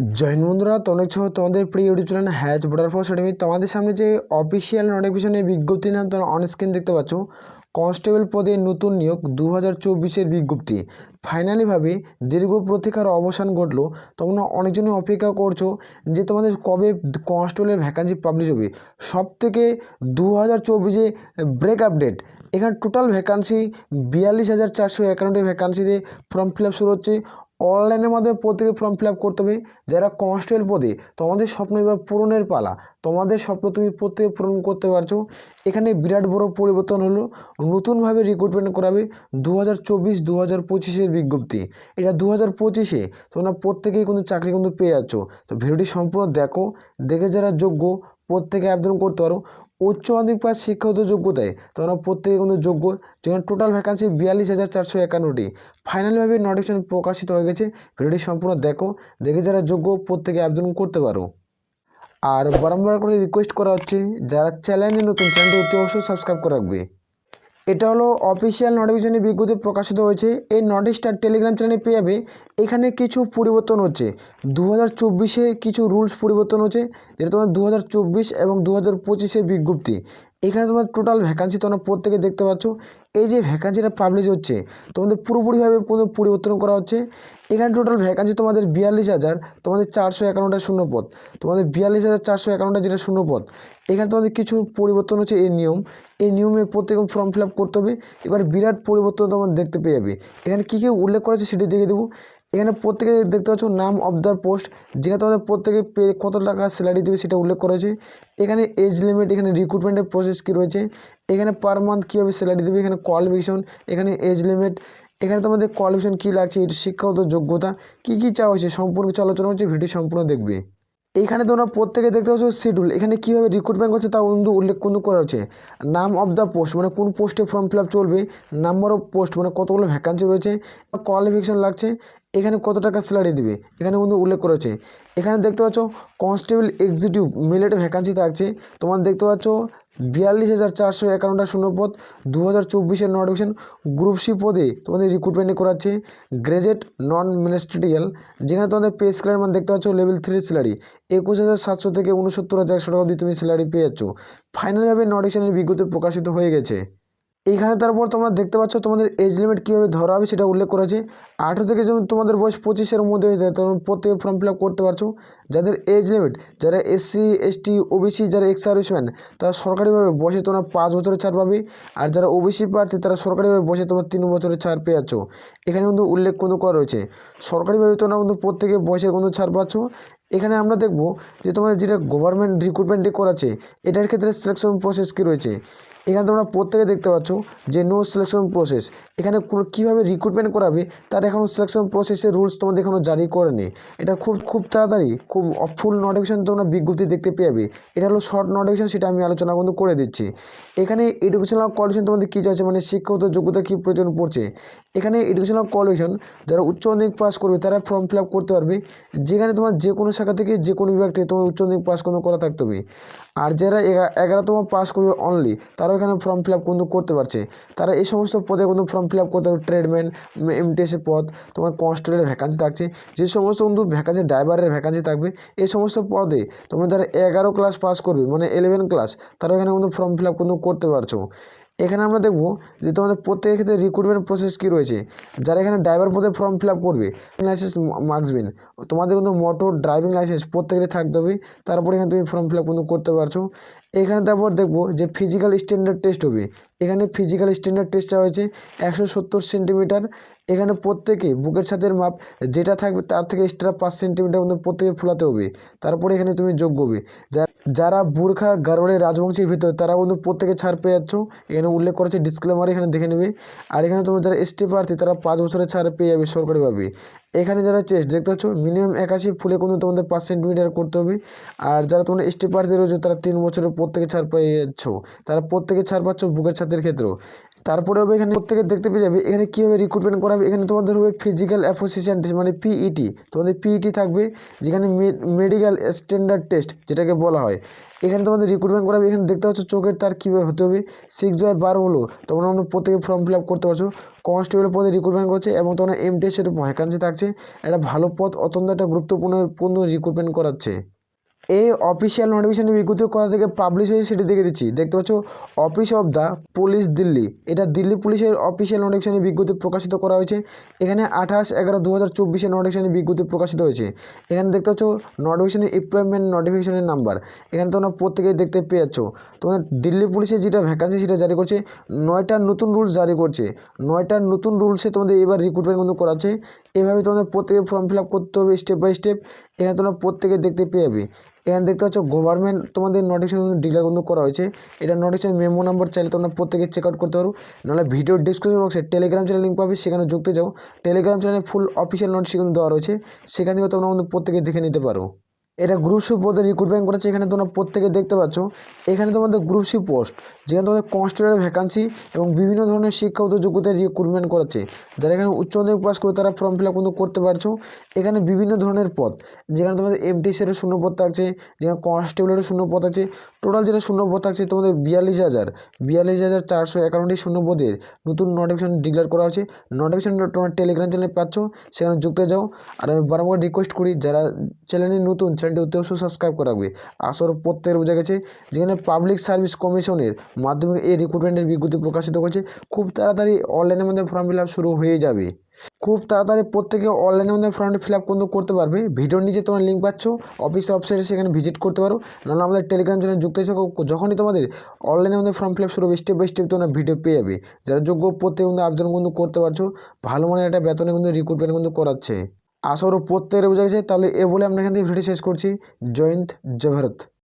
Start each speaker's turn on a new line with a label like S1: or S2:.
S1: জয় হিন্দ বন্ধুরা, তোমরা দেখছ, তোমাদের প্রিয় ইউটিউব চ্যানেল হ্যাচ বর্ডার ফোর্স একাডেমি তোমাদের সামনে যে অফিসিয়াল নোটিফিকেশনের বিজ্ঞপ্তি নাম তোমরা অন স্ক্রিন দেখতে পাচ্ছ কনস্টেবল পদে নতুন নিয়োগ দু হাজার চব্বিশের বিজ্ঞপ্তি। ফাইনালিভাবে দীর্ঘ প্রতীক্ষার অবসান ঘটলো, তোমরা অনেকজনই অপেক্ষা করছ যে তোমাদের কবে কনস্টেবলের ভ্যাকান্সি পাবলিশ হবে। সব থেকে দু হাজার চব্বিশে ব্রেক আপডেট এখানে টোটাল ভ্যাকান্সি বিয়াল্লিশ হাজার চারশো একান্নটি ভ্যাকান্সিতে ফর্ম ফিল আপ শুরু হচ্ছে। অনলাইনের মাধ্যমে প্রত্যেকে ফর্ম ফিল করতে হবে। যারা কনস্টেবল পদে, তোমাদের স্বপ্ন এবার পূরণের পালা। তোমাদের স্বপ্ন তুমি প্রত্যেকে পূরণ করতে পারছ। এখানে বিরাট বড় পরিবর্তন হলো, নতুনভাবে রিক্রুটমেন্ট করাবে দু হাজার চব্বিশ দু হাজার পঁচিশের বিজ্ঞপ্তি। এটা দু হাজার পঁচিশে তোমরা প্রত্যেকেই কিন্তু চাকরি কিন্তু পেয়ে যাচ্ছ। তো ভিডিওটি সম্পূর্ণ দেখো। দেখে যারা যোগ্য, প্রত্যেকে আবেদন করতে পারো। উচ্চ মাধ্যমিক পাস শিক্ষাগত যোগ্যতায় তোমরা প্রত্যেকে কিন্তু যোগ্য। যেখানে টোটাল ভ্যাকান্সি বিয়াল্লিশ হাজার চারশো একান্নটি। ফাইনালভাবে নোটিফিকেশন প্রকাশিত হয়ে গেছে। ভিডিওটি সম্পূর্ণ দেখো। দেখে যারা যোগ্য, প্রত্যেকে আবেদন করতে পারো। আর বারম্বার করে রিকোয়েস্ট করা হচ্ছে, যারা চ্যানেলে নতুন চ্যানেলটি অতি অবশ্যই সাবস্ক্রাইব করে রাখবে। এটা হলো অফিসিয়াল নোটিফিকেশনের বিজ্ঞপ্তি প্রকাশিত হয়েছে। এই নোটিশটা টেলিগ্রাম চ্যানেলে পেয়ে যাবে। এখানে কিছু পরিবর্তন হচ্ছে। দু হাজার কিছু রুলস পরিবর্তন হচ্ছে, যেটা তোমার দু এবং দু হাজার বিজ্ঞপ্তি। এখানে তোমার টোটাল ভ্যাকান্সি তোমরা প্রত্যেকে দেখতে পাচ্ছ। এই যে ভ্যাকান্সিটা পাবলিশ হচ্ছে, তোমাদের পুরোপুরিভাবে কোনো পরিবর্তন করা হচ্ছে। এখানে টোটাল ভ্যাকান্সি তোমাদের বিয়াল্লিশ হাজার, তোমাদের চারশো একান্নটা শূন্য পদ তোমাদের বিয়াল্লিশ হাজার চারশো একান্নটা যেটা শূন্য পদ এখানে তোমাদের কিছু পরিবর্তন হচ্ছে এই নিয়ম। এই নিয়মে প্রত্যেকে ফর্ম ফিল করতে হবে। এবার বিরাট পরিবর্তন তোমার দেখতে পেয়ে যাবে। এখানে কী কী উল্লেখ করেছে সেটি দেখে দেবো। এখানে প্রত্যেকে দেখতে পাচ্ছ নাম অফ দ্য পোস্ট যেখানে তোমাদের প্রত্যেকে পে কত টাকা স্যালারি দেবে সেটা উল্লেখ করেছে এখানে এজ লিমিট এখানে রিক্রুটমেন্টের প্রসেস কী রয়েছে, এখানে পার মান্থ কীভাবে স্যালারি দেবে, এখানে কোয়ালিফিকেশন এখানে এজ লিমিট এখানে তোমাদের কোয়ালিফিকেশন কী লাগছে, এটি শিক্ষাগত যোগ্যতা, কী কী চাওয়া হয়েছে, সম্পূর্ণ কিছু আলোচনা হচ্ছে, ভিডিও সম্পূর্ণ দেখবে। এইখানে তোমরা প্রত্যেকে দেখতে পাচ্ছ শিডিউল। এখানে কীভাবে রিক্রুটমেন্ট করছে তা কিন্তু উল্লেখ কিন্তু করা হচ্ছে। নাম অফ দ্য পোস্ট মানে কোন পোস্টে ফর্ম ফিল চলবে নাম্বার অফ পোস্ট মানে কতগুলো ভ্যাকান্সি রয়েছে কোয়ালিফিকেশন লাগছে, এখানে কত টাকা স্যালারি দেবে, এখানে কিন্তু উল্লেখ করেছে এখানে দেখতে পাচ্ছ কনস্টেবল এক্সিকিউটিভ মিলেটে ভ্যাকান্সি থাকছে। তোমার দেখতে পাচ্ছ বিয়াল্লিশ হাজার চারশো একান্নটা শূন্যপদ দু হাজার চব্বিশের নোটিফিকেশন গ্রুপ সি পদে তোমাদের রিক্রুটমেন্ট করাচ্ছে গ্রাজুয়েট নন মিনিস্ট্রিয়াল যেখানে তোমাদের পে স্কেলের মান দেখতে পাচ্ছ লেভেল থ্রি স্যালারি একুশ হাজার সাতশো থেকে উনসত্তর হাজার একশো টাকা অবধি তুমি স্যালারি পেয়ে যাচ্ছ। ফাইনালভাবে নোটিফিকেশনের বিজ্ঞপ্তি প্রকাশিত হয়ে গেছে। এইখানে তারপর তোমরা দেখতে পাচ্ছ তোমাদের এজ লিমিট কীভাবে ধরা হবে সেটা উল্লেখ করেছে আঠেরো থেকে যেমন তোমাদের বয়স পঁচিশের মধ্যে হয়ে যায়, তোমরা প্রত্যেকে ফর্ম ফিল করতে পারছ। যাদের এজ লিমিট যারা এসসি এসটি ওবিসি যারা এক্স সার্ভিসম্যান তারা সরকারিভাবে বসে তোমরা পাঁচ বছরের ছাড় পাবে। আর যারা ওবিসি প্রার্থী, তারা সরকারিভাবে বসে তোমরা তিন বছরের ছাড় পেয়ে যাচ্ছ। এখানে কিন্তু উল্লেখ কিন্তু করা রয়েছে। সরকারিভাবে তোমরা কিন্তু প্রত্যেকে বয়সের কিন্তু ছাড় পাচ্ছ। এখানে আমরা দেখব যে তোমাদের যেটা গভর্নমেন্ট রিক্রুটমেন্টে করাচ্ছে, এটার ক্ষেত্রে সিলেকশন প্রসেস কী রয়েছে? এখানে তোমরা প্রত্যেকে দেখতে পাচ্ছ যে নো সিলেকশন প্রসেস এখানে কোনো কীভাবে রিক্রুটমেন্ট করাবে, তার এখনও সিলেকশন প্রসেসের রুলস তোমাদের এখনও জারি করেনি এটা খুব খুব তাড়াতাড়ি, খুব ফুল নোটিফিকেশন তোমরা বিজ্ঞপ্তি দেখতে পেয়ে এটা হলো শর্ট নোটিফিকেশন সেটা আমি আলোচনা কিন্তু করে দিচ্ছি। এখানে এডুকেশনাল কোয়ালিফিকেশন তোমাদের কী চাইছে মানে শিক্ষাগত যোগ্যতা কী প্রয়োজন পড়ছে? এখানে এডুকেশনাল কোয়ালিফিকেশন যারা উচ্চ মাধ্যমিক পাস করবে, তারা ফর্ম ফিল করতে পারবে। যেখানে তোমার যে কোনো শাখা থেকে যে কোনো বিভাগ থেকে তোমার উচ্চ মাধ্যমিক পাস কোনো করা থাকতে হবে। আর যারা এগারোতম পাস করবে অনলি তারাও এখানে ফর্ম ফিল আপ কিন্তু করতে পারছে। তারা এই সমস্ত পদে কিন্তু ফর্ম ফিল আপ করতে পারবে ট্রেডম্যান এমটিএসের পদ, তোমার কনস্টেবলের ভ্যাকান্সি থাকছে। যে সমস্ত কিন্তু ভ্যাকান্সি ড্রাইভারের ভ্যাকান্সি থাকবে, এই সমস্ত পদে তোমরা যারা এগারো ক্লাস পাস করবে মানে ইলেভেন ক্লাস তারা এখানে কিন্তু ফর্ম ফিল আপ কিন্তু করতে পারছ। এখানে আমরা দেখব যে তোমাদের প্রত্যেকের ক্ষেত্রে রিক্রুটমেন্ট প্রসেস কী রয়েছে। যারা এখানে ড্রাইভার পদে ফর্ম ফিল আপ করবে লাইসেন্স মার্কসবিন তোমাদের কিন্তু মোটর ড্রাইভিং লাইসেন্স প্রত্যেকেরই থাকতে হবে। তারপরে এখানে তুমি ফর্ম ফিল আপ কিন্তু করতে পারছ। এখানে তারপর দেখব যে ফিজিক্যাল স্ট্যান্ডার্ড টেস্ট হবে। এখানে ফিজিক্যাল স্ট্যান্ডার্ড টেস্টটা হয়েছে, একশো সত্তর সেন্টিমিটার এখানে প্রত্যেকে বুকের ছাদের মাপ, যেটা থাকবে তার থেকে এক্সট্রা পাঁচ সেন্টিমিটার মধ্যে প্রত্যেকে ফোলাতে হবে। তারপরে এখানে তুমি যোগ্য হবে যারা বুর্খা গারোয়ালে রাজবংশের ভিতর, তারা কিন্তু প্রত্যেকে ছাড় পেয়ে যাচ্ছ। এখানে উল্লেখ করেছে ডিসক্লেমার এখানে দেখে নেবে। আর এখানে তোমরা যারা এসটি প্রার্থী, তারা পাঁচ বছরের ছাড় পেয়ে যাবে সরকারিভাবে। এখানে যারা চেস্ট দেখতে পাচ্ছ মিনিমাম একাশি ফুলে কিন্তু তোমাদের পাঁচ সেন্টিমিটার করতে হবে। আর যারা তোমরা এসটি প্রার্থী রয়েছে, তারা তিন বছরের প্রত্যেকে ছাড় পেয়ে যাচ্ছ। তারা প্রত্যেকে ছাড় পাচ্ছ, বুকের ছাদ শিক্ষার্থীর ক্ষেত্রেও। তারপরে হবে এখানে প্রত্যেকে দেখতে পেয়ে যাবে, এখানে কীভাবে রিক্রুটমেন্ট করা হবে? এখানে তোমাদের হবে ফিজিক্যাল অ্যাসোসিয়েশন টেস্ট মানে পিইটি তোমাদের পিইটি থাকবে, যেখানে মেডিকেল স্ট্যান্ডার্ড টেস্ট যেটাকে বলা হয়। এখানে তোমাদের রিক্রুটমেন্ট করাবে এখানে দেখতে পাচ্ছ চোখের তার কীভাবে হতে হবে? সিক্স বাই বারো হলো তোমরা আমরা প্রত্যেকে ফর্ম ফিল আপ করতে পারছ। কনস্টেবল পদে রিক্রুটমেন্ট করছে এবং তোমরা এমটিএসের ভ্যাকান্সি থাকছে। একটা ভালো পদ অত্যন্ত একটা গুরুত্বপূর্ণ পূর্ণ রিক্রুটমেন্ট করাচ্ছে। এই অফিসিয়াল নোটিফিকেশনের বিজ্ঞপ্তি কোথা থেকে পাবলিশ হয়েছে, সেটি দেখে দিচ্ছি। দেখতে পাচ্ছ, office of the police Delhi. এটা দিল্লি পুলিশের অফিসিয়াল নোটিফিকেশনের বিজ্ঞপ্তি প্রকাশিত করা হয়েছে। এখানে আঠাশ এগারো দু হাজার চব্বিশের নোটিফিকেশনের বিজ্ঞপ্তি প্রকাশিত হয়েছে। এখানে দেখতে পাচ্ছ নোটিফিকেশনের এমপ্লয়মেন্ট নোটিফিকেশনের নাম্বার এখানে তোমরা প্রত্যেকেই দেখতে পেয়ে যাচ্ছ। তোমাদের দিল্লি পুলিশের যেটা ভ্যাকান্সি সেটা জারি করছে, নয়টা নতুন রুলস জারি করছে। নয়টা নতুন রুলসে তোমাদের এবার রিক্রুটমেন্ট কিন্তু করাচ্ছে। এভাবে তোমাদের প্রত্যেকে ফর্ম ফিল করতে হবে স্টেপ বাই স্টেপ এখানে তোমরা প্রত্যেকে দেখতে পেয়ে যাবে। এখানে দেখতে পাচ্ছ গভর্নমেন্ট তোমাদের নোটিফিকেশন ডিক্লেয়ার কিন্তু করা হয়েছে। এটা নোটিফিকেশন মেমো নাম্বার চাইলে তোমরা প্রত্যেকে চেক আউট করতে পারো। নাহলে ভিডিও ডিসক্রিপশন বক্সে টেলিগ্রাম চ্যানেল লিঙ্ক পাবে, সেখানে যুক্ত যাও। টেলিগ্রাম চ্যানেলে ফুল অফিসিয়াল নোটিফিকেশন দেওয়া রয়েছে। সেখান থেকে তোমরা কিন্তু প্রত্যেকে দেখে নিতে পারো। এটা গ্রুপ সি পদে রিক্রুটমেন্ট করেছে, এখানে তোমরা প্রত্যেকে দেখতে পাচ্ছ। এখানে তোমাদের গ্রুপ সি পোস্ট যেখানে তোমাদের কনস্টেবলের ভ্যাকান্সি এবং বিভিন্ন ধরনের শিক্ষাগত যোগ্যতার রিক্রুটমেন্ট করেছে। যারা এখানে উচ্চ মাধ্যমিক পাস করে, তারা ফর্ম ফিল আপ কিন্তু করতে পারছ। এখানে বিভিন্ন ধরনের পদ, যেখানে তোমাদের এমটিসির শূন্য পদ থাকছে, যেখানে কনস্টেবলেরও শূন্য পদ আছে টোটাল যেটা শূন্য পদ থাকছে, তোমাদের বিয়াল্লিশ হাজার। বিয়াল্লিশ হাজার চারশো একান্নটি শূন্য পদের নতুন নোটিফিকেশন ডিক্লেয়ার করা হয়েছে। নোটিফিকেশনটা তোমার টেলিগ্রাম চ্যানেলে পাচ্ছ, সেখানে যুক্ত যাও। আর আমি বারংবার রিকোয়েস্ট করি, যারা চ্যানেলে নতুন চ্যানেলটি অতি অবশ্যই সাবস্ক্রাইব করা রাখবে। আসর প্রত্যেকের বোঝা গেছে, যেখানে পাবলিক সার্ভিস কমিশনের মাধ্যমে এই রিক্রুটমেন্টের বিজ্ঞপ্তি প্রকাশিত করেছে খুব তাড়াতাড়ি অনলাইনের মধ্যে ফর্ম ফিল শুরু হয়ে যাবে। খুব তাড়াতাড়ি প্রত্যেকে অনলাইনের মধ্যে ফর্ম ফিল আপ কিন্তু করতে পারবে। ভিডিওর নিচে তোমার লিঙ্ক পাচ্ছ অফিসের ওয়েবসাইটে সেখানে ভিজিট করতে পারো। নাহলে আমাদের টেলিগ্রাম চ্যানেল যুক্ত হয়েছে যখনই তোমাদের অনলাইনের মধ্যে ফর্ম ফিল আপ শুরু হবে স্টেপ বাই স্টেপ তোমরা ভিডিও পেয়ে যাবে। যারা যোগ্য প্রত্যেকে কিন্তু আবেদন কিন্তু করতে পারছ, ভালো মানের একটা বেতনে কিন্তু রিক্রুটমেন্ট কিন্তু করাচ্ছে। প্রত্যেকের বোঝা গেছে। তাহলে এ বলে আমরা এখান থেকে ভিডিও শেষ করছি। জয়ন্ত জয় ভারত।